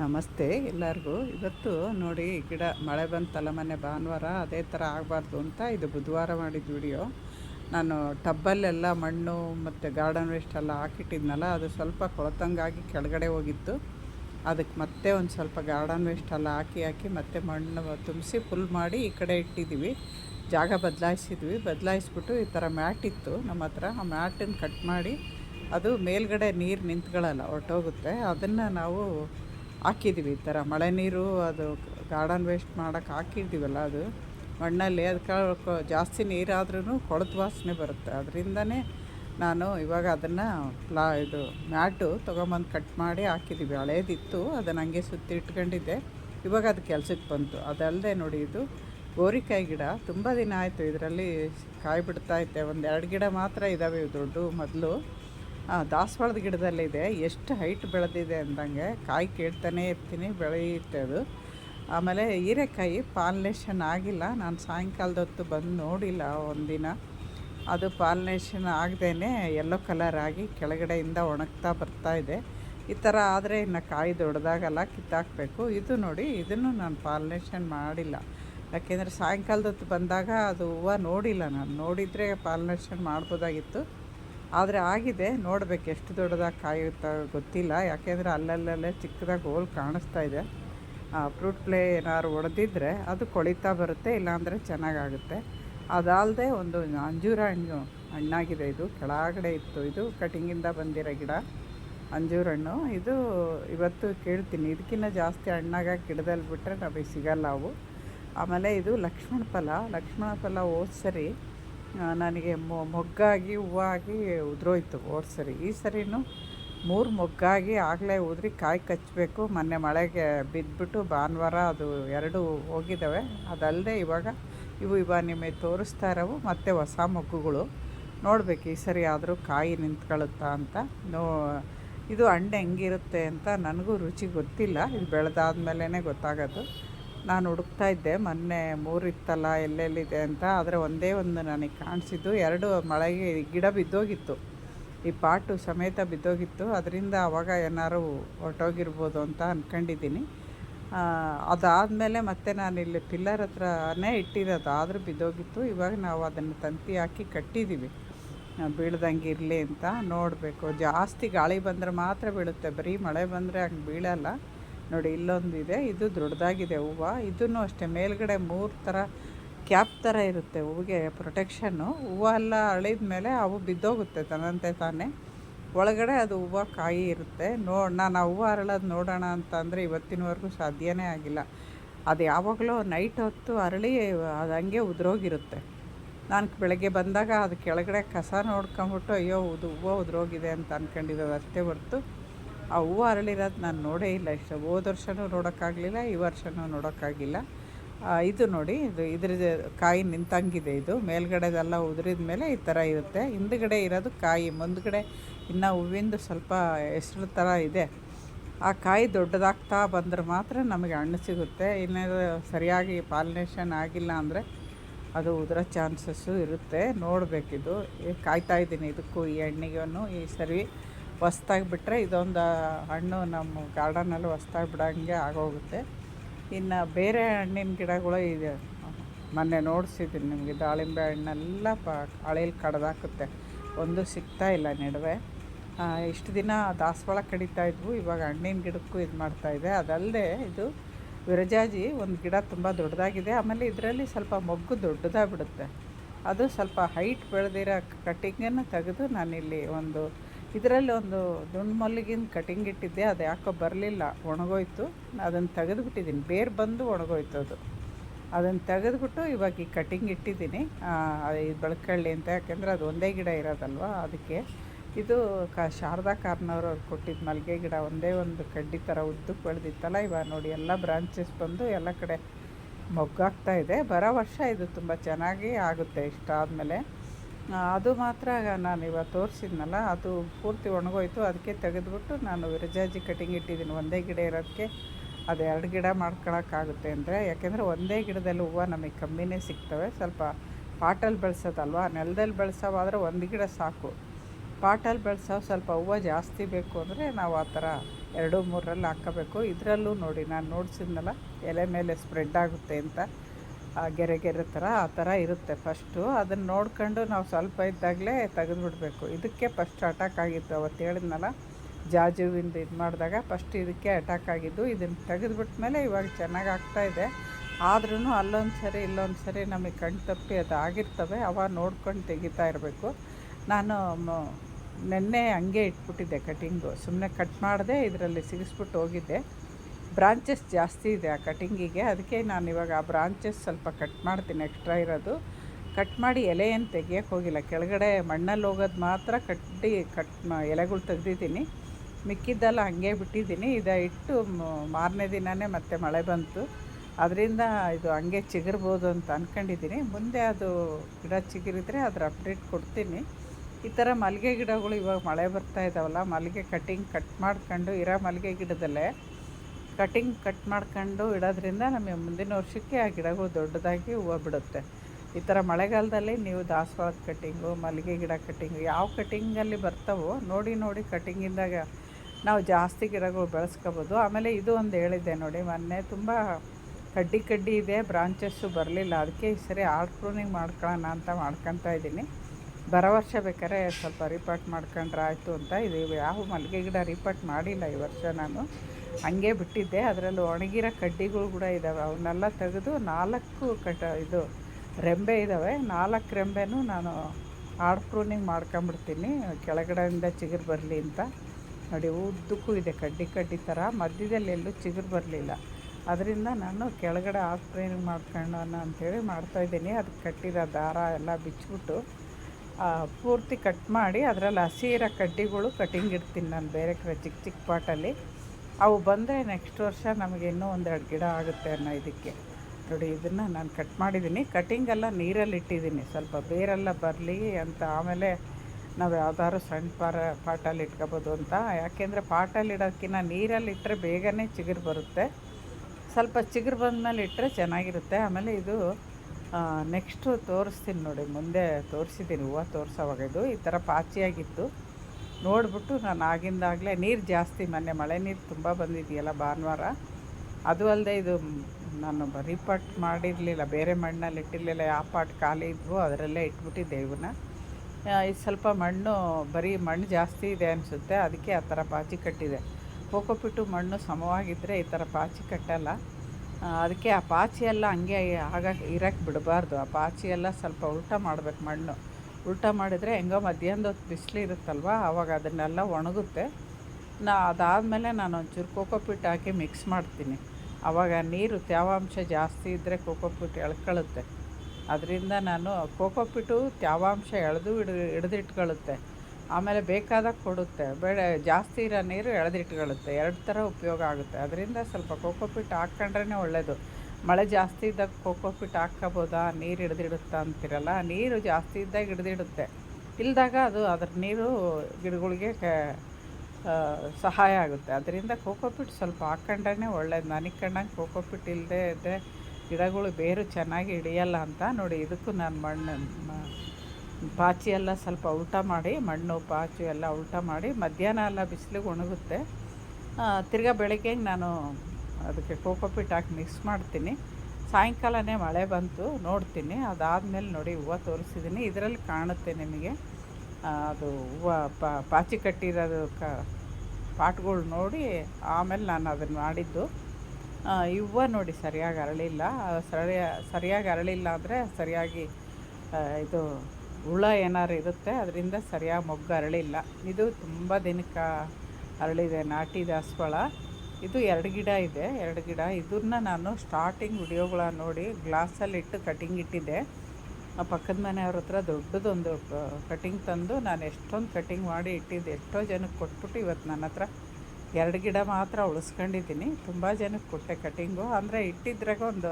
ನಮಸ್ತೆ ಎಲ್ಲರಿಗೂ. ಇವತ್ತು ನೋಡಿ ಗಿಡ, ಮಳೆ ಬಂತಲ್ಲ ಮೊನ್ನೆ ಭಾನುವಾರ ಅದೇ ಥರ ಆಗಬಾರ್ದು ಅಂತ ಇದು ಬುಧವಾರ ಮಾಡಿದ ವಿಡಿಯೋ. ನಾನು ಟಬ್ಬಲ್ಲೆಲ್ಲ ಮಣ್ಣು ಮತ್ತು ಗಾರ್ಡನ್ ವೇಸ್ಟ್ ಎಲ್ಲ ಹಾಕಿಟ್ಟಿದ್ನಲ್ಲ, ಅದು ಸ್ವಲ್ಪ ಕೊಳತಂಗಾಗಿ ಕೆಳಗಡೆ ಹೋಗಿತ್ತು. ಅದಕ್ಕೆ ಮತ್ತೆ ಒಂದು ಸ್ವಲ್ಪ ಗಾರ್ಡನ್ ವೇಸ್ಟ್ ಎಲ್ಲ ಹಾಕಿ ಹಾಕಿ ಮತ್ತೆ ಮಣ್ಣು ತುಂಬಿಸಿ ಫುಲ್ ಮಾಡಿ ಈ ಕಡೆ ಇಟ್ಟಿದ್ದೀವಿ. ಜಾಗ ಬದಲಾಯಿಸಿದ್ವಿ. ಬದಲಾಯಿಸ್ಬಿಟ್ಟು ಈ ಥರ ಮ್ಯಾಟ್ ಇತ್ತು ನಮ್ಮ ಹತ್ರ. ಆ ಮ್ಯಾಟನ್ನು ಕಟ್ ಮಾಡಿ ಅದು ಮೇಲ್ಗಡೆ ನೀರು ನಿಂತ್ಕೊಳ್ಳಲ್ಲ ಹೊರಟೋಗುತ್ತೆ ಅದನ್ನು ನಾವು ಹಾಕಿದ್ದೀವಿ ಈ ಥರ. ಮಳೆ ನೀರು ಅದು ಗಾರ್ಡನ್ ವೇಸ್ಟ್ ಮಾಡೋಕ್ಕೆ ಹಾಕಿದ್ದೀವಲ್ಲ ಅದು. ಮಣ್ಣಲ್ಲಿ ಅದಕ್ಕೆ ಜಾಸ್ತಿ ನೀರಾದ್ರೂ ಕೊಳತು ವಾಸನೆ ಬರುತ್ತೆ. ಅದರಿಂದನೇ ನಾನು ಇವಾಗ ಅದನ್ನು ಪ್ಲಾ ಇದು ಮ್ಯಾಟು ತೊಗೊಂಬಂದು ಕಟ್ ಮಾಡಿ ಹಾಕಿದ್ದೀವಿ. ಹಳೇದಿತ್ತು, ಅದನ್ನು ಹಂಗೆ ಸುತ್ತಿ ಇಟ್ಕೊಂಡಿದ್ದೆ. ಇವಾಗ ಅದು ಕೆಲಸಕ್ಕೆ ಬಂತು. ಅದಲ್ಲದೆ ನೋಡಿ ಇದು ಗೋರಿಕಾಯಿ ಗಿಡ. ತುಂಬ ದಿನ ಆಯಿತು ಇದರಲ್ಲಿ ಕಾಯಿ ಬಿಡ್ತಾ ಐತೆ ಒಂದು ಎರಡು ಗಿಡ ಮಾತ್ರ ಇದ್ದಾವೆ ದೊಡ್ಡ ಮೊದಲು. ದಾಸವಾಳದ ಗಿಡದಲ್ಲಿದೆ ಎಷ್ಟು ಹೈಟ್ ಬೆಳೆದಿದೆ ಅಂದಂಗೆ ಕಾಯಿ ಕೇಳ್ತಾನೆ ಇರ್ತೀನಿ, ಬೆಳೆಯುತ್ತೆ ಅದು. ಆಮೇಲೆ ಹೀರೆಕಾಯಿ ಪಾಲಿನೇಷನ್ ಆಗಿಲ್ಲ. ನಾನು ಸಾಯಂಕಾಲದ ಹೊತ್ತು ಬಂದು ನೋಡಿಲ್ಲ ಒಂದಿನ. ಅದು ಪಾಲಿನೇಷನ್ ಆಗದೇ ಯೆಲ್ಲೋ ಕಲರ್ ಆಗಿ ಕೆಳಗಡೆಯಿಂದ ಒಣಗ್ತಾ ಬರ್ತಾ ಇದೆ. ಈ ಥರ ಆದರೆ ಇನ್ನು ಕಾಯಿ ದೊಡ್ಡದಾಗಲ್ಲ, ಕಿತ್ತಾಕಬೇಕು. ಇದು ನೋಡಿ, ಇದನ್ನು ನಾನು ಪಾಲಿನೇಷನ್ ಮಾಡಿಲ್ಲ. ಯಾಕೆಂದರೆ ಸಾಯಂಕಾಲದ ಹೊತ್ತು ಬಂದಾಗ ಅದು ಹೂವು ನೋಡಿಲ್ಲ ನಾನು. ನೋಡಿದರೆ ಪಾಲಿನೇಷನ್ ಮಾಡ್ಬೋದಾಗಿತ್ತು. ಆದರೆ ಆಗಿದೆ, ನೋಡಬೇಕು ಎಷ್ಟು ದೊಡ್ಡದಾಗಿ ಕಾಯುತ್ತಾ ಗೊತ್ತಿಲ್ಲ. ಯಾಕೆಂದರೆ ಅಲ್ಲಲ್ಲೇ ಚಿಕ್ಕದಾಗಿ ಹೋಲ್ ಕಾಣಿಸ್ತಾ ಇದೆ. ಫ್ರೂಟ್ ಪ್ಲೇ ಏನಾದ್ರು ಒಡೆದಿದ್ರೆ ಅದು ಕೊಳಿತಾ ಬರುತ್ತೆ, ಇಲ್ಲಾಂದರೆ ಚೆನ್ನಾಗಾಗುತ್ತೆ. ಅದಲ್ಲದೆ ಒಂದು ಅಂಜೂರ ಹಣ್ಣು, ಹಣ್ಣಾಗಿದೆ ಇದು. ಕೆಳಗಡೆ ಇತ್ತು ಇದು. ಕಟಿಂಗಿಂದ ಬಂದಿರೋ ಗಿಡ, ಅಂಜೂರ ಹಣ್ಣು. ಇದು ಇವತ್ತು ಕೇಳ್ತೀನಿ. ಇದಕ್ಕಿಂತ ಜಾಸ್ತಿ ಹಣ್ಣಾಗ ಗಿಡದಲ್ಲಿ ಬಿಟ್ಟರೆ ನಮಗೆ ಸಿಗಲ್ಲ ಅವು. ಆಮೇಲೆ ಇದು ಲಕ್ಷ್ಮಣ ಫಲ. ಲಕ್ಷ್ಮಣ ಫಲ ಹೋದ ಸರಿ ನನಗೆ ಮೊಗ್ಗಾಗಿ ಹೂವಾಗಿ ಉದುರೋಯ್ತು ಹೋದ ಸರಿ. ಈ ಸರಿನೂ ಮೂರು ಮೊಗ್ಗಾಗಿ ಆಗಲೇ ಉದ್ರಿ ಕಾಯಿ ಕಚ್ಚಬೇಕು ಮೊನ್ನೆ ಮಳೆಗೆ ಬಿದ್ದುಬಿಟ್ಟು ಭಾನುವಾರ ಅದು ಎರಡು ಹೋಗಿದ್ದಾವೆ ಅದಲ್ಲದೆ ಇವಾಗ ಇವು ಇವಾಗ ನಿಮಗೆ ತೋರಿಸ್ತಾ ಇರೋವು ಮತ್ತು ಹೊಸ ಮೊಗ್ಗುಗಳು. ನೋಡಬೇಕು ಈ ಸರಿ ಆದರೂ ಕಾಯಿ ನಿಂತ್ಕೊಳ್ಳುತ್ತಾ ಅಂತ. ನೋ, ಇದು ಹಣ್ಣು ಹೆಂಗಿರುತ್ತೆ ಅಂತ ನನಗೂ ರುಚಿ ಗೊತ್ತಿಲ್ಲ. ಇದು ಬೆಳೆದಾದ್ಮೇಲೇ ಗೊತ್ತಾಗೋದು. ನಾನು ಹುಡುಕ್ತಾ ಇದ್ದೆ, ಮೊನ್ನೆ ಮೂರಿತ್ತಲ್ಲ, ಎಲ್ಲೆಲ್ಲಿದೆ ಅಂತ, ಆದರೆ ಒಂದೇ ಒಂದು ನನಗೆ ಕಾಣಿಸಿದ್ದು, ಎರಡು ಮಳೆಗೆ ಗಿಡ ಬಿದ್ದೋಗಿತ್ತು. ಈ ಪಾಟು ಸಮೇತ ಬಿದ್ದೋಗಿತ್ತು. ಅದರಿಂದ ಅವಾಗ ಏನಾರು ಹೊರಟೋಗಿರ್ಬೋದು ಅಂತ ಅಂದ್ಕೊಂಡಿದ್ದೀನಿ ಅದಾದಮೇಲೆ ಮತ್ತೆ ನಾನು ಇಲ್ಲಿ ಪಿಲ್ಲರ್ ಹತ್ರನೇ ಇಟ್ಟಿರೋದು, ಆದರೂ ಬಿದ್ದೋಗಿತ್ತು. ಇವಾಗ ನಾವು ಅದನ್ನು ತಂತಿ ಹಾಕಿ ಕಟ್ಟಿದ್ದೀವಿ ಬೀಳ್ದಂಗೆ ಇರಲಿ ಅಂತ ನೋಡಬೇಕು. ಜಾಸ್ತಿ ಗಾಳಿ ಬಂದರೆ ಮಾತ್ರ ಬೀಳುತ್ತೆ. ಬರೀ ಮಳೆ ಬಂದರೆ ಹಂಗೆ ಬೀಳಲ್ಲ. ನೋಡಿ, ಇಲ್ಲೊಂದು ಇದೆ. ಇದು ದೊಡ್ಡದಾಗಿದೆ ಹೂವು. ಇದನ್ನು ಅಷ್ಟೇ ಮೇಲ್ಗಡೆ ಮೂರು ಥರ ಕ್ಯಾಪ್ ಥರ ಇರುತ್ತೆ ಹೂವಿಗೆ ಪ್ರೊಟೆಕ್ಷನ್ನು ಹೂವು ಎಲ್ಲ ಅಳಿದ ಮೇಲೆ ಅವು ಬಿದ್ದೋಗುತ್ತೆ ತನ್ನಂತೆ ತಾನೇ. ಒಳಗಡೆ ಅದು ಹೂವು ಕಾಯಿ ಇರುತ್ತೆ. ನೋ, ನಾನು ಹೂವು ಅರಳೋದು ನೋಡೋಣ ಅಂತ ಅಂದರೆ ಇವತ್ತಿನವರೆಗೂ ಸಾಧ್ಯನೇ ಆಗಿಲ್ಲ. ಅದು ಯಾವಾಗಲೂ ನೈಟ್ ಹೊತ್ತು ಅರಳಿ ಅದು ಹಂಗೆ ಉದುರೋಗಿರುತ್ತೆ. ನಾನು ಬೆಳಗ್ಗೆ ಬಂದಾಗ ಅದು ಕೆಳಗಡೆ ಕಸ ನೋಡ್ಕೊಂಬಿಟ್ಟು ಅಯ್ಯೋ, ಇದು ಹೂವು ಉದುರೋಗಿದೆ ಅಂತ ಅಂದ್ಕೊಂಡಿದ್ದು ಅಷ್ಟೇ ಹೊರ್ತು ಆ ಹೂವು ಅರಳಿರೋದು ನಾನು ನೋಡೇ ಇಲ್ಲ ಇಷ್ಟು. ಹೋದ ವರ್ಷವೂ ನೋಡೋಕ್ಕಾಗಲಿಲ್ಲ, ಈ ವರ್ಷವೂ ನೋಡೋಕ್ಕಾಗಿಲ್ಲ. ಇದು ನೋಡಿ, ಇದು ಇದ್ರ ಕಾಯಿ ನಿಂತಂಗಿದೆ ಇದು. ಮೇಲ್ಗಡೆದೆಲ್ಲ ಉದುರಿದ ಮೇಲೆ ಈ ಥರ ಇರುತ್ತೆ. ಹಿಂದ್ಗಡೆ ಇರೋದು ಕಾಯಿ, ಮುಂದ್ಗಡೆ ಇನ್ನು ಹೂವಿಂದು ಸ್ವಲ್ಪ ಹೆಸ್ರು ಥರ ಇದೆ. ಆ ಕಾಯಿ ದೊಡ್ಡದಾಗ್ತಾ ಬಂದರೆ ಮಾತ್ರ ನಮಗೆ ಹಣ್ಣು ಸಿಗುತ್ತೆ. ಇನ್ನೇನು ಸರಿಯಾಗಿ ಪಾಲಿನೇಷನ್ ಆಗಿಲ್ಲ ಅಂದರೆ ಅದು ಉದುರೋ ಚಾನ್ಸಸ್ಸು ಇರುತ್ತೆ. ನೋಡಬೇಕಿದು. ಕಾಯ್ತಾ ಇದ್ದೀನಿ ಇದಕ್ಕೂ, ಈ ಹಣ್ಣಿಗೂ ಈ ಸರಿ. ಹೊಸ್ದಾಗಿ ಬಿಟ್ಟರೆ ಇದೊಂದು ಹಣ್ಣು ನಮ್ಮ ಗಾರ್ಡನಲ್ಲಿ ಹೊಸ್ದಾಗಿ ಬಿಡೋಂಗೆ ಆಗೋಗುತ್ತೆ. ಇನ್ನು ಬೇರೆ ಹಣ್ಣಿನ ಗಿಡಗಳು ಇದೆ. ಮೊನ್ನೆ ನೋಡಿಸಿದ್ದೀನಿ ನಿಮಗೆ, ದಾಳಿಂಬೆ ಹಣ್ಣೆಲ್ಲ ಪ ಹಳೇಲಿ ಕಡ್ದಾಕುತ್ತೆ. ಒಂದು ಸಿಗ್ತಾ ಇಲ್ಲ ನಡುವೆ. ಇಷ್ಟು ದಿನ ದಾಸವಾಳ ಕಡಿತಾ ಇದ್ವು, ಇವಾಗ ಹಣ್ಣಿನ ಗಿಡಕ್ಕೂ ಇದು ಮಾಡ್ತಾಯಿದೆ ಅದಲ್ಲದೆ ಇದು ವಿರಜಾಜಿ ಒಂದು ಗಿಡ ತುಂಬ ದೊಡ್ಡದಾಗಿದೆ. ಆಮೇಲೆ ಇದರಲ್ಲಿ ಸ್ವಲ್ಪ ಮೊಗ್ಗು ದೊಡ್ಡದಾಗಿ ಬಿಡುತ್ತೆ. ಅದು ಸ್ವಲ್ಪ ಹೈಟ್ ಬೆಳೆದಿರೋ ಕಟ್ಟಿಂಗನ್ನು ತೆಗೆದು ನಾನಿಲ್ಲಿ ಒಂದು ಇದರಲ್ಲಿ ಒಂದು ದುಂಡು ಮಲ್ಲಿಗಿನ ಕಟಿಂಗ್ ಇಟ್ಟಿದ್ದೆ, ಅದು ಯಾಕೋ ಬರಲಿಲ್ಲ, ಒಣಗೋಯ್ತು. ಅದನ್ನು ತೆಗೆದುಬಿಟ್ಟಿದ್ದೀನಿ ಬೇರು ಬಂದು ಒಣಗೋಯ್ತು ಅದು. ಅದನ್ನು ತೆಗೆದುಬಿಟ್ಟು ಇವಾಗ ಈ ಕಟಿಂಗ್ ಇಟ್ಟಿದ್ದೀನಿ ಇದು ಬೆಳ್ಕಳ್ಳಿ ಅಂತ, ಯಾಕೆಂದರೆ ಅದು ಒಂದೇ ಗಿಡ ಇರೋದಲ್ವ, ಅದಕ್ಕೆ. ಇದು ಕ, ಶಾರದಾ ಕಾರ್ನವ್ರು ಅವ್ರು ಕೊಟ್ಟಿದ್ದ ಮಲ್ಲಿಗೆ ಗಿಡ ಒಂದೇ ಒಂದು ಕಡ್ಡಿ ಥರ ಉದ್ದಕ್ಕೆ ಬೆಳೆದಿತ್ತಲ್ಲ, ಇವಾಗ ನೋಡಿ ಎಲ್ಲ ಬ್ರಾಂಚಸ್ ಬಂದು ಎಲ್ಲ ಕಡೆ ಮೊಗ್ಗಾಗ್ತಾ ಇದೆ. ಬರೋ ವರ್ಷ ಇದು ತುಂಬ ಚೆನ್ನಾಗಿ ಆಗುತ್ತೆ, ಇಷ್ಟ ಆದಮೇಲೆ. ಅದು ಮಾತ್ರ ನಾನು ಇವಾಗ ತೋರಿಸಿದ್ನಲ್ಲ, ಅದು ಪೂರ್ತಿ ಒಣಗೋಯ್ತು. ಅದಕ್ಕೆ ತೆಗೆದುಬಿಟ್ಟು ನಾನು ವಿರಜಾಜಿ ಕಟಿಂಗ್ ಇಟ್ಟಿದ್ದೀನಿ. ಒಂದೇ ಗಿಡ ಇರೋದಕ್ಕೆ ಅದು ಎರಡು ಗಿಡ ಮಾಡ್ಕೊಳಕ್ಕಾಗುತ್ತೆ ಅಂದರೆ, ಯಾಕೆಂದರೆ ಒಂದೇ ಗಿಡದಲ್ಲಿ ಹೂವು ನಮಗೆ ಕಮ್ಮಿನೇ ಸಿಗ್ತವೆ. ಸ್ವಲ್ಪ ಪಾಟಲ್ಲಿ ಬೆಳೆಸೋದಲ್ವ? ನೆಲದಲ್ಲಿ ಬೆಳೆಸೋವಾದರೆ ಒಂದು ಗಿಡ ಸಾಕು. ಪಾಟಲ್ಲಿ ಬೆಳೆಸೋ ಸ್ವಲ್ಪ ಹೂವು ಜಾಸ್ತಿ ಬೇಕು ಅಂದರೆ ನಾವು ಆ ಥರ ಎರಡು ಮೂರರಲ್ಲಿ ಹಾಕ್ಕೋಬೇಕು ಇದರಲ್ಲೂ ನೋಡಿ, ನಾನು ನೋಡಿಸಿದ್ನಲ್ಲ, ಎಲೆ ಮೇಲೆ ಸ್ಪ್ರೆಡ್ ಆಗುತ್ತೆ ಅಂತ. ಗೆರೆ ಗೆರೆ ಥರ ಆ ಥರ ಇರುತ್ತೆ ಫಸ್ಟು. ಅದನ್ನು ನೋಡ್ಕೊಂಡು ನಾವು ಸ್ವಲ್ಪ ಇದ್ದಾಗಲೇ ತೆಗೆದುಬಿಡ್ಬೇಕು. ಇದಕ್ಕೆ ಫಸ್ಟ್ ಅಟ್ಯಾಕ್ ಆಗಿತ್ತು. ಅವತ್ತು ಹೇಳಿದ್ನಲ್ಲ, ಜಾಜುವಿಂದ ಇದು ಮಾಡಿದಾಗ ಫಸ್ಟ್ ಇದಕ್ಕೆ ಅಟ್ಯಾಕ್ ಆಗಿದ್ದು, ಇದನ್ನು ತೆಗೆದುಬಿಟ್ಮೇಲೆ ಇವಾಗ ಚೆನ್ನಾಗಿ ಆಗ್ತಾಯಿದೆ ಆದ್ರೂ ಅಲ್ಲೊಂದು ಸರಿ, ಇಲ್ಲೊಂದು ಸರಿ ನಮಗೆ ಕಣ್ಣು ತಪ್ಪಿ ಅದು ಆಗಿರ್ತವೆ. ಅವಾಗ ನೋಡ್ಕೊಂಡು ತೆಗಿತಾ ಇರಬೇಕು. ನಾನು ನೆನ್ನೆ ಹಂಗೆ ಇಟ್ಬಿಟ್ಟಿದ್ದೆ ಕಟಿಂಗು. ಸುಮ್ಮನೆ ಕಟ್ ಮಾಡಿದೆ, ಇದರಲ್ಲಿ ಸಿಗಿಸ್ಬಿಟ್ಟು ಹೋಗಿದ್ದೆ. ಬ್ರಾಂಚಸ್ ಜಾಸ್ತಿ ಇದೆ ಆ ಕಟಿಂಗಿಗೆ. ಅದಕ್ಕೆ ನಾನು ಇವಾಗ ಆ ಬ್ರಾಂಚಸ್ ಸ್ವಲ್ಪ ಕಟ್ ಮಾಡ್ತೀನಿ ಎಕ್ಸ್ಟ್ರಾ ಇರೋದು. ಕಟ್ ಮಾಡಿ ಎಲೆ ಏನು ತೆಗಿಯೋಕ್ಕೆ ಹೋಗಿಲ್ಲ. ಕೆಳಗಡೆ ಮಣ್ಣಲ್ಲಿ ಹೋಗೋದು ಮಾತ್ರ ಕಟ್ಟಿ ಕಟ್ ಎಲೆಗಳು ತೆಗ್ದಿದ್ದೀನಿ. ಮಿಕ್ಕಿದ್ದೆಲ್ಲ ಹಂಗೆ ಬಿಟ್ಟಿದ್ದೀನಿ. ಇದು ಇಟ್ಟು ಮಾರನೇ ದಿನವೇ ಮತ್ತೆ ಮಳೆ ಬಂತು. ಅದರಿಂದ ಇದು ಹಂಗೆ ಚಿಗಿರ್ಬೋದು ಅಂತ ಅಂದ್ಕೊಂಡಿದ್ದೀನಿ ಮುಂದೆ ಅದು ಗಿಡ ಚಿಗಿರಿದ್ರೆ ಅದ್ರ ಅಪ್ಡೇಟ್ ಕೊಡ್ತೀನಿ. ಈ ಥರ ಮಲ್ಲಿಗೆ ಗಿಡಗಳು ಇವಾಗ ಮಳೆ ಬರ್ತಾ ಇದ್ದಾವಲ್ಲ ಮಲ್ಲಿಗೆ ಕಟಿಂಗ್ ಕಟ್ ಮಾಡ್ಕೊಂಡು ಇರೋ ಮಲ್ಲಿಗೆ ಗಿಡದಲ್ಲೇ ಕಟಿಂಗ್ ಕಟ್ ಮಾಡ್ಕೊಂಡು ಇಡೋದ್ರಿಂದ ನಮಗೆ ಮುಂದಿನ ವರ್ಷಕ್ಕೆ ಆ ಗಿಡಗಳು ದೊಡ್ಡದಾಗಿ ಹೂವು ಬಿಡುತ್ತೆ. ಈ ಥರ ಮಳೆಗಾಲದಲ್ಲಿ ನೀವು ದಾಸವಾಳದ ಕಟ್ಟಿಂಗು ಮಲ್ಲಿಗೆ ಗಿಡ ಕಟ್ಟಿಂಗು ಯಾವ ಕಟ್ಟಿಂಗಲ್ಲಿ ಬರ್ತಾವೋ ನೋಡಿ ನೋಡಿ ಕಟ್ಟಿಂಗಿಂದಾಗ ನಾವು ಜಾಸ್ತಿ ಗಿಡಗಳು ಬೆಳೆಸ್ಕೋಬೋದು. ಆಮೇಲೆ ಇದು ಒಂದು ಹೇಳಿದ್ದೆ ನೋಡಿ, ಮೊನ್ನೆ ತುಂಬ ಕಡ್ಡಿ ಕಡ್ಡಿ ಇದೆ, ಬ್ರಾಂಚಸ್ಸು ಬರಲಿಲ್ಲ. ಅದಕ್ಕೆ ಈ ಸರಿ ಆರ್ಟ್ ಪ್ರೂನಿಂಗ್ ಮಾಡ್ಕೊಳ್ಳೋಣ ಅಂತ ಮಾಡ್ಕೊತಾ ಇದ್ದೀನಿ. ಬರೋ ವರ್ಷ ಬೇಕಾದ್ರೆ ಸ್ವಲ್ಪ ರಿಪಾರ್ಟ್ ಮಾಡ್ಕೊಂಡ್ರೆ ಆಯಿತು ಅಂತ. ಇದು ಯಾವ ಮಲ್ಲಿಗೆ ಗಿಡ ರಿಪಾರ್ಟ್ ಮಾಡಿಲ್ಲ ಈ ವರ್ಷ ನಾನು. ಹಂಗೆ ಬಿಟ್ಟಿದ್ದೆ. ಅದರಲ್ಲೂ ಒಣಗಿರೋ ಕಡ್ಡಿಗಳು ಕೂಡ ಇದ್ದಾವೆ ಅವನ್ನೆಲ್ಲ ತೆಗೆದು ನಾಲ್ಕು ಕಟ ಇದು ರೆಂಬೆ ಇದ್ದಾವೆ ನಾಲ್ಕು ರೆಂಬೆನೂ ನಾನು ಆರ್ಟ್ ಪ್ರೂನಿಂಗ್ ಮಾಡ್ಕೊಂಬಿಡ್ತೀನಿ. ಕೆಳಗಡೆಯಿಂದ ಚಿಗುರು ಬರಲಿ ಅಂತ. ನೋಡಿ, ಉದ್ದಕ್ಕೂ ಇದೆ ಕಡ್ಡಿ ಕಡ್ಡಿ ಥರ. ಮಧ್ಯದಲ್ಲಿ ಎಲ್ಲೂ ಚಿಗುರು ಬರಲಿಲ್ಲ. ಅದರಿಂದ ನಾನು ಕೆಳಗಡೆ ಆರ್ಟ್ ಪ್ರೂನಿಂಗ್ ಮಾಡ್ಕೊಳ್ಳೋಣ ಅಂಥೇಳಿ ಮಾಡ್ತಾಯಿದ್ದೀನಿ ಅದಕ್ಕೆ ಕಟ್ಟಿರೋ ದಾರ ಎಲ್ಲ ಬಿಚ್ಚಿಬಿಟ್ಟು ಪೂರ್ತಿ ಕಟ್ ಮಾಡಿ, ಅದರಲ್ಲಿ ಹಸಿ ಇರೋ ಕಡ್ಡಿಗಳು ಕಟಿಂಗ್ ಇಡ್ತೀನಿ ನಾನು ಬೇರೆ ಕಡೆ ಚಿಕ್ಕ ಚಿಕ್ಕ ಪಾಟಲ್ಲಿ. ಅವು ಬಂದರೆ ನೆಕ್ಸ್ಟ್ ವರ್ಷ ನಮಗೆ ಇನ್ನೂ ಒಂದೆರಡು ಗಿಡ ಆಗುತ್ತೆ ಅನ್ನೋ ಇದಕ್ಕೆ. ನೋಡಿ, ಇದನ್ನು ನಾನು ಕಟ್ ಮಾಡಿದ್ದೀನಿ ಕಟಿಂಗೆಲ್ಲ ನೀರಲ್ಲಿ ಇಟ್ಟಿದ್ದೀನಿ ಸ್ವಲ್ಪ ಬೇರೆಲ್ಲ ಬರಲಿ ಅಂತ ಆಮೇಲೆ ನಾವು ಯಾವ್ದಾದ್ರು ಸಣ್ಣ ಪಾರ ಪಾಟಲ್ಲಿ ಇಟ್ಕೋಬೋದು ಅಂತ. ಯಾಕೆಂದರೆ ಪಾಟಲ್ಲಿ ಇಡೋಕ್ಕಿಂತ ನೀರಲ್ಲಿ ಇಟ್ಟರೆ ಬೇಗನೆ ಚಿಗುರು ಬರುತ್ತೆ. ಸ್ವಲ್ಪ ಚಿಗುರು ಬಂದಮೇಲೆ ಇಟ್ಟರೆ ಚೆನ್ನಾಗಿರುತ್ತೆ. ಆಮೇಲೆ ಇದು ನೆಕ್ಸ್ಟು ತೋರಿಸ್ತೀನಿ ನೋಡಿ. ಮುಂದೆ ತೋರಿಸಿದ್ದೀನಿ ಹೂವು ತೋರಿಸೋವಾಗ ಇದು. ಈ ಥರ ಪಾಚಿಯಾಗಿತ್ತು. ನೋಡಿಬಿಟ್ಟು ನಾನು ಆಗಿಂದಾಗಲೇ ನೀರು ಜಾಸ್ತಿ ಮೊನ್ನೆ ಮಳೆ ನೀರು ತುಂಬ ಬಂದಿದೆಯಲ್ಲ ಭಾನುವಾರ. ಅದು ಅಲ್ಲದೆ ಇದು ನಾನು ರಿಪಾಟ್ ಮಾಡಿರಲಿಲ್ಲ, ಬೇರೆ ಮಣ್ಣಲ್ಲಿ ಇಟ್ಟಿರಲಿಲ್ಲ, ಯಾವ ಪಾಟ್ ಖಾಲಿ ಇದ್ವು ಅದರಲ್ಲೇ ಇಟ್ಬಿಟ್ಟಿದ್ದೆ ಇವನ್ನ ಇದು ಸ್ವಲ್ಪ ಮಣ್ಣು, ಬರೀ ಮಣ್ಣು ಜಾಸ್ತಿ ಇದೆ ಅನಿಸುತ್ತೆ, ಅದಕ್ಕೆ ಆ ಥರ ಪಾಚಿ ಕಟ್ಟಿದೆ. ಕೋಕೋಪಿಟ್ಟು ಮಣ್ಣು ಸಮವಾಗಿದ್ದರೆ ಈ ಥರ ಪಾಚಿ ಕಟ್ಟಲ್ಲ. ಅದಕ್ಕೆ ಆ ಪಾಚಿ ಎಲ್ಲ ಹಂಗೆ ಆಗ ಇರಕ್ಕೆ ಬಿಡಬಾರ್ದು, ಆ ಪಾಚಿ ಸ್ವಲ್ಪ ಉಲ್ಟ ಮಾಡಬೇಕು ಮಣ್ಣು. ಉಲ್ಟಾ ಮಾಡಿದರೆ ಹೆಂಗೋ ಮಧ್ಯಾಹ್ನದ ಹೊತ್ತು ಬಿಸಿಲು ಇರುತ್ತಲ್ವ ಆವಾಗ ಅದನ್ನೆಲ್ಲ ಒಣಗುತ್ತೆ. ನಾ ಅದಾದಮೇಲೆ ನಾನು ಒಂಚೂರು ಕೋಕೋಪಿಟ್ ಹಾಕಿ ಮಿಕ್ಸ್ ಮಾಡ್ತೀನಿ. ಆವಾಗ ನೀರು ತ್ಯಾವಾಂಶ ಜಾಸ್ತಿ ಇದ್ದರೆ ಕೋಕೋಪಿಟ್ ಎಳ್ಕೊಳ್ಳುತ್ತೆ ಅದರಿಂದ ನಾನು ಕೋಕೋಪಿಟ್ಟು ತ್ಯಾವಾಂಶ ಎಳೆದು ಹಿಡಿದು ಹಿಡಿದಿಟ್ಕೊಳ್ಳುತ್ತೆ ಆಮೇಲೆ ಬೇಕಾದಾಗ ಕೊಡುತ್ತೆ. ಬೇಡ ಜಾಸ್ತಿ ಇರೋ ನೀರು ಎಳೆದಿಟ್ಕೊಳ್ಳುತ್ತೆ ಎರಡು ಥರ ಉಪಯೋಗ ಆಗುತ್ತೆ. ಅದರಿಂದ ಸ್ವಲ್ಪ ಕೋಕೋಪಿಟ್ ಹಾಕ್ಕೊಂಡ್ರೇ ಒಳ್ಳೆಯದು ಮಳೆ ಜಾಸ್ತಿ ಇದ್ದಾಗ ಕೋಕೋಪಿಟ್ ಹಾಕ್ಕೋಬೋದಾ? ನೀರು ಹಿಡ್ದಿಡುತ್ತಾ ಅಂತೀರಲ್ಲ? ನೀರು ಜಾಸ್ತಿ ಇದ್ದಾಗ ಹಿಡ್ದಿಡುತ್ತೆ. ಇಲ್ದಾಗ ಅದು ಅದ್ರ ನೀರು ಗಿಡಗಳಿಗೆ ಸಹಾಯ ಆಗುತ್ತೆ. ಅದರಿಂದ ಕೋಕೋಪಿಟ್ ಸ್ವಲ್ಪ ಹಾಕ್ಕೊಂಡ್ರೆ ಒಳ್ಳೇದು. ನನಗೆ ಕಂಡಂಗೆ ಕೋಕೋಪಿಟ್ ಇಲ್ಲದೆ ಇದ್ದರೆ ಗಿಡಗಳು ಬೇರು ಚೆನ್ನಾಗಿ ಹಿಡಿಯಲ್ಲ ಅಂತ ನೋಡಿ ಇದಕ್ಕೂ ನಾನು ಮಣ್ಣು ಪಾಚಿ ಎಲ್ಲ ಸ್ವಲ್ಪ ಉಲ್ಟ ಮಾಡಿ, ಮಣ್ಣು, ಪಾಚು ಎಲ್ಲ ಉಲ್ಟ ಮಾಡಿ ಮಧ್ಯಾಹ್ನ ಎಲ್ಲ ಬಿಸಿಲಿಗೆ ಒಣಗುತ್ತೆ. ತಿರ್ಗಾ ಬೆಳಗ್ಗೆ ನಾನು ಅದಕ್ಕೆ ಕೋಕೋಪಿಟ್ ಹಾಕಿ ಮಿಕ್ಸ್ ಮಾಡ್ತೀನಿ. ಸಾಯಂಕಾಲನೇ ಮಳೆ ಬಂತು, ನೋಡ್ತೀನಿ. ಅದಾದಮೇಲೆ ನೋಡಿ ಹೂವು ತೋರಿಸಿದ್ದೀನಿ ಇದರಲ್ಲಿ ಕಾಣುತ್ತೆ ನಿಮಗೆ. ಅದು ಹೂವು ಪಾಚಿ ಕಟ್ಟಿರೋದು ಕ, ಪಾಟ್ಗಳು ನೋಡಿ, ಆಮೇಲೆ ನಾನು ಅದನ್ನು ಮಾಡಿದ್ದು. ಈ ಹೂವು ನೋಡಿ ಸರಿಯಾಗಿ ಅರಳಿಲ್ಲ. ಸರಿಯ, ಸರಿಯಾಗಿ ಅರಳಿಲ್ಲ ಅಂದರೆ ಸರಿಯಾಗಿ ಇದು ಹುಳ ಏನಾರು ಇರುತ್ತೆ, ಅದರಿಂದ ಸರಿಯಾಗಿ ಮೊಗ್ಗು ಅರಳಿಲ್ಲ. ಇದು ತುಂಬ ದಿನಕ್ಕೆ ಅರಳಿದೆ ನಾಟಿ ದಾಸವಾಳ. ಇದು ಎರಡು ಗಿಡ ಇದೆ, ಎರಡು ಗಿಡ. ಇದನ್ನ ನಾನು ಸ್ಟಾರ್ಟಿಂಗ್ ವಿಡಿಯೋಗಳ ನೋಡಿ ಗ್ಲಾಸಲ್ಲಿ ಇಟ್ಟು ಕಟಿಂಗ್ ಇಟ್ಟಿದ್ದೆ. ಆ ಪಕ್ಕದ ಮನೆಯವ್ರ ಹತ್ರ ದೊಡ್ಡದೊಂದು ಕಟಿಂಗ್ ತಂದು ನಾನು ಎಷ್ಟೊಂದು ಕಟಿಂಗ್ ಮಾಡಿ ಇಟ್ಟಿದ್ದೆ. ಎಷ್ಟೋ ಜನಕ್ಕೆ ಕೊಟ್ಬಿಟ್ಟು ಇವತ್ತು ನನ್ನ ಹತ್ರ ಎರಡು ಗಿಡ ಮಾತ್ರ ಉಳಿಸ್ಕೊಂಡಿದ್ದೀನಿ. ತುಂಬ ಜನಕ್ಕೆ ಕೊಟ್ಟೆ ಕಟಿಂಗು ಅಂದರೆ ಇಟ್ಟಿದ್ರಾಗ ಒಂದು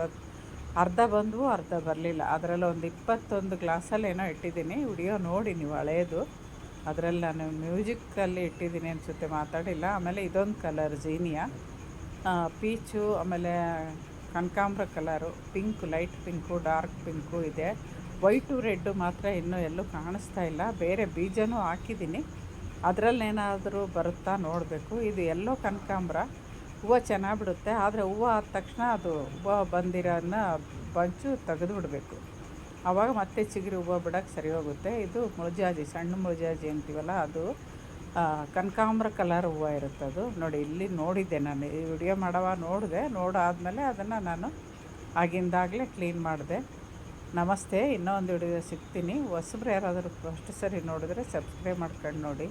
ಅರ್ಧ ಬಂದವು ಅರ್ಧ ಬರಲಿಲ್ಲ. ಅದರಲ್ಲಿ ಒಂದು ಇಪ್ಪತ್ತೊಂದು ಗ್ಲಾಸಲ್ಲಿ ಏನೋ ಇಟ್ಟಿದ್ದೀನಿ. ವಿಡಿಯೋ ನೋಡಿ ನೀವು ಹಳೇದು. ಅದರಲ್ಲಿ ನಾನು ಮ್ಯೂಸಿಕಲ್ಲಿ ಇಟ್ಟಿದ್ದೀನಿ ಅನಿಸುತ್ತೆ, ಮಾತಾಡಿಲ್ಲ. ಆಮೇಲೆ ಇದೊಂದು ಕಲರ್ ಜೀನಿಯಾ. ಪೀಚು, ಆಮೇಲೆ ಕನಕಾಂಬ್ರ colour, pink, light pink, dark pink ಇದೆ. ವೈಟು ರೆಡ್ಡು ಮಾತ್ರ ಇನ್ನೂ ಎಲ್ಲೂ ಕಾಣಿಸ್ತಾ ಇಲ್ಲ. ಬೇರೆ ಬೀಜನೂ ಹಾಕಿದ್ದೀನಿ. ಅದರಲ್ಲೇನಾದರೂ ಬರುತ್ತಾ ನೋಡಬೇಕು. ಇದು ಎಲ್ಲೋ ಕನಕಾಂಬ್ರ. ಹೂವು ಚೆನ್ನಾಗಿ ಬಿಡುತ್ತೆ. ಆದರೆ ಹೂವು ಆದ ತಕ್ಷಣ ಅದು ಹೂವು ಬಂದಿರೋದನ್ನ ಬಂಚು ತೆಗೆದು ಬಿಡಬೇಕು ಆವಾಗ ಮತ್ತೆ ಚಿಗುರು ಹೂವು ಬಿಡೋಕ್ಕೆ ಸರಿ ಹೋಗುತ್ತೆ. ಇದು ಮುಳಜಾಜಿ, ಸಣ್ಣ ಮುಳಜಾಜಿ ಅಂತೀವಲ್ಲ ಅದು ಕನಕಾಂಬ್ರ ಕಲರ್ ಹೂವು ಇರುತ್ತೆ ಅದು. ನೋಡಿ, ಇಲ್ಲಿ ನೋಡಿದ್ದೆ ನಾನು. ಈ ವಿಡಿಯೋ ಮಾಡವ ನೋಡಿದೆ. ನೋಡಾದಮೇಲೆ ಅದನ್ನು ನಾನು ಆಗಿಂದಾಗಲೇ ಕ್ಲೀನ್ ಮಾಡಿದೆ. ನಮಸ್ತೆ. ಇನ್ನೊಂದು ವಿಡಿಯೋ ಸಿಗ್ತೀನಿ. ಹೊಸಬ್ರು ಯಾರಾದರೂ ಫಸ್ಟ್ ಸರಿ ನೋಡಿದ್ರೆ ಸಬ್ಸ್ಕ್ರೈಬ್ ಮಾಡ್ಕೊಂಡು ನೋಡಿ.